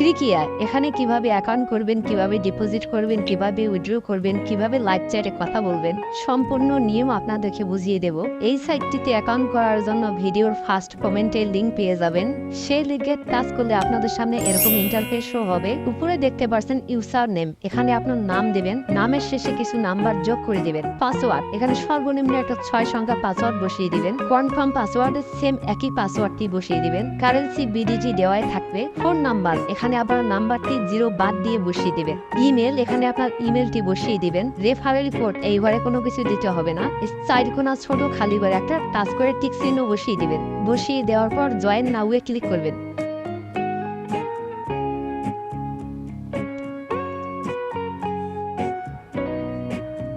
ক্রিকিয়া এখানে কীভাবে অ্যাকাউন্ট করবেন, কীভাবে ডিপোজিট করবেন, কীভাবে উইথড্র করবেন, কীভাবে লাইভ চ্যাটে কথা বলবেন, সম্পূর্ণ নিয়ম আপনাদেরকে বুঝিয়ে দেব। এই সাইটটিতে অ্যাকাউন্ট করার জন্য ভিডিওর ফার্স্ট কমেন্টে লিঙ্ক পেয়ে যাবেন। সেই লিঙ্কে টাচ করলে আপনাদের সামনে এরকম ইন্টারফেস হবে। উপরে দেখতে পারছেন ইউসার নেম এখানে আপনার নাম দেবেন। নামের শেষে কিছু নাম্বার যোগ করে দিবেন। পাসওয়ার্ড এখানে সর্বনিম্ন একটা ছয় সংখ্যা পাসওয়ার্ড বসিয়ে দিবেন। কনফার্ম পাসওয়ার্ডের সেম একই পাসওয়ার্ডটি বসিয়ে দিবেন। কারেন্সি বিডিজি দেওয়াই থাকবে। ফোন নাম্বার এখানে আপনার নাম্বারটি জিরো বাদ দিয়ে বসিয়ে দিবেন ইমেল, এখানে আপনার ইমেলটি বসিয়ে দিবেন। রেফারেল কোড এই ঘরে কোনো কিছু দিতে হবে না। সাইড কোনা ছোট খালি ঘরে একটা টাচ করে টিক চিহ্ন বসিয়ে দিবেন। বসিয়ে দেওয়ার পর জয়েন নাউয়ে ক্লিক করবেন।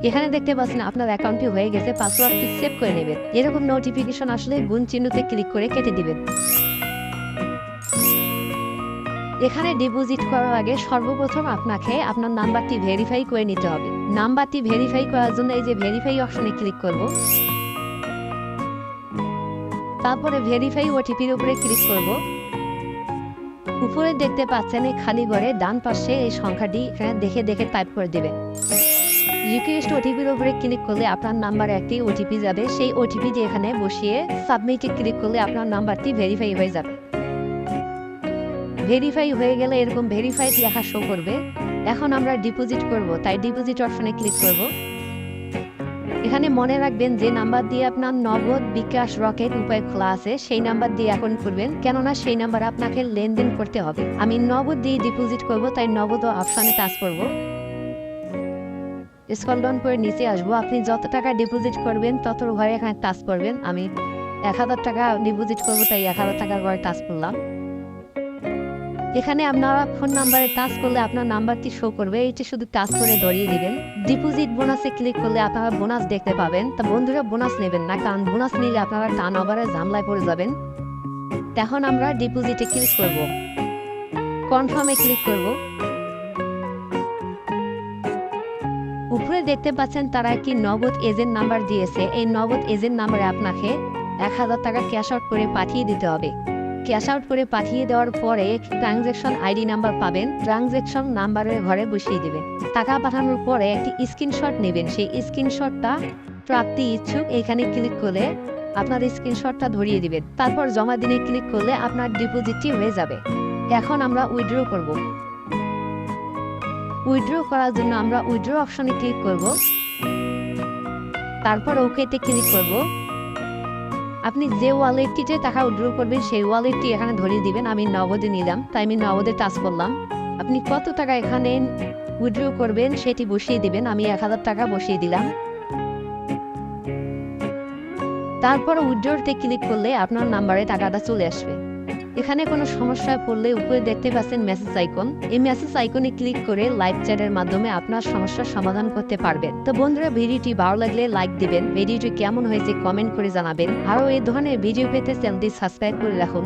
এখানে দেখতে পাচ্ছেন আপনার অ্যাকাউন্টটি হয়ে গেছে পাসওয়ার্ডটি সেভ করে নেবেন। এরকম নোটিফিকেশন আসলে গুণ চিহ্নতে ক্লিক করে কেটে দিবেন। এখানে ডিপোজিট করার আগে সর্বপ্রথম আপনাকে আপনার নাম্বারটি ভেরিফাই করে নিতে হবে। নাম্বারটি ভেরিফাই করার জন্য এই যে ভেরিফাই অপশনে ক্লিক করব। তারপরে ভেরিফাই ওটিপির উপরে ক্লিক করব। উপরে দেখতে পাচ্ছেন এই খালি ঘরে ডান পাশে এই সংখ্যাটি এখানে দেখে দেখে টাইপ করে দেবেন রিকোয়েস্ট ওটিপির উপরে ক্লিক করলে আপনার নাম্বারে একটি ওটিপি যাবে। সেই ওটিপিটি এখানে বসিয়ে সাবমিটে ক্লিক করলে আপনার নাম্বারটি ভেরিফাই হয়ে যাবে। ভেরিফাই হয়ে গেলে এরকম ভেরিফাইড লেখা শো করবে। এখন আমরা ডিপোজিট করব, তাই ডিপোজিট অপশনে ক্লিক করব। এখানে মনে রাখবেন যে নাম্বার দিয়ে আপনার নগদ বিকাশ রকেট উপায় খোলা আছে, সেই নাম্বার দিয়ে অ্যাকাউন্ট করবেন কেননা সেই নাম্বার আপনাকে লেনদেন করতে হবে। আমি নগদ দিয়ে ডিপোজিট করব, তাই নগদ অপশনে টাচ করব। স্কল ডাউন করে নিচে আসব, আপনি যত টাকা ডিপোজিট করবেন, তত ঘরে এখানে টাচ করবেন। আমি এক হাজার টাকা ডিপোজিট করব, তাই এক হাজার টাকা ঘরে টাচ করলাম। এখানে আপনারা ফোন নাম্বারে টাচ করলে আপনার নাম্বারটি শো করবে। এটি শুধু টাচ করে ধরিয়ে দিবেন। ডিপোজিট বোনাসে ক্লিক করলে আপনারা বোনাস দেখতে পাবেন। তা বন্ধুরা বোনাস নেবেন না, কারণ বোনাস নিলে আপনারা টান ওভারে জামলায় পড়ে যাবেন। তখন আমরা ডিপোজিটে ক্লিক করব। কনফার্মে ক্লিক করব। উপরে দেখতে পাচ্ছেন তারা একটি নগদ এজেন্ট নাম্বার দিয়েছে। এই নগদ এজেন্ট নাম্বারে আপনাকে এক হাজার টাকা ক্যাশ আউট করে পাঠিয়ে দিতে হবে। ক্যাশ আউট করে পাঠিয়ে দেওয়ার পরে ট্রানজেকশন আইডি নাম্বার পাবেন ট্রানজেকশন নাম্বারের ঘরে বসিয়ে দেবেন। টাকা পাঠানোর পরে একটি স্ক্রিনশট নেবেন। সেই স্ক্রিনশটটা প্রাপ্তি ইচ্ছুক, এখানে ক্লিক করলে আপনার স্ক্রিনশটটা ধরিয়ে দিবেন। তারপর জমা দিনে ক্লিক করলে আপনার ডিপোজিটটি হয়ে যাবে। এখন আমরা উইথড্র করব। উইথড্র করার জন্য আমরা উইথড্র অপশনে ক্লিক করব। তারপর ওকেতে ক্লিক করব। আপনি যে ওয়ালেটটিতে টাকা উইড্র করবেন, সেই ওয়ালেটটি এখানে ধরিয়ে দিবেন। আমি নগদে নিলাম। তাই আমি নগদে টাচ করলাম। আপনি কত টাকা এখানে উইড্র করবেন, সেটি বসিয়ে দিবেন। আমি এক হাজার টাকা বসিয়ে দিলাম। তারপর উইথড্রতে ক্লিক করলে আপনার নাম্বারে টাকাটা চলে আসবে। এখানে কোনো সমস্যায় পড়লে উপরে দেখতে পাচ্ছেন মেসেজ আইকন এই মেসেজ আইকনে ক্লিক করে লাইভ চ্যাটের মাধ্যমে আপনার সমস্যার সমাধান করতে পারবেন। তো বন্ধুরা, ভিডিওটি ভালো লাগলে লাইক দিবেন। ভিডিওটি কেমন হয়েছে কমেন্ট করে জানাবেন। আরও এই ধরনের ভিডিও পেতে চ্যানেলটি সাবস্ক্রাইব করে রাখুন।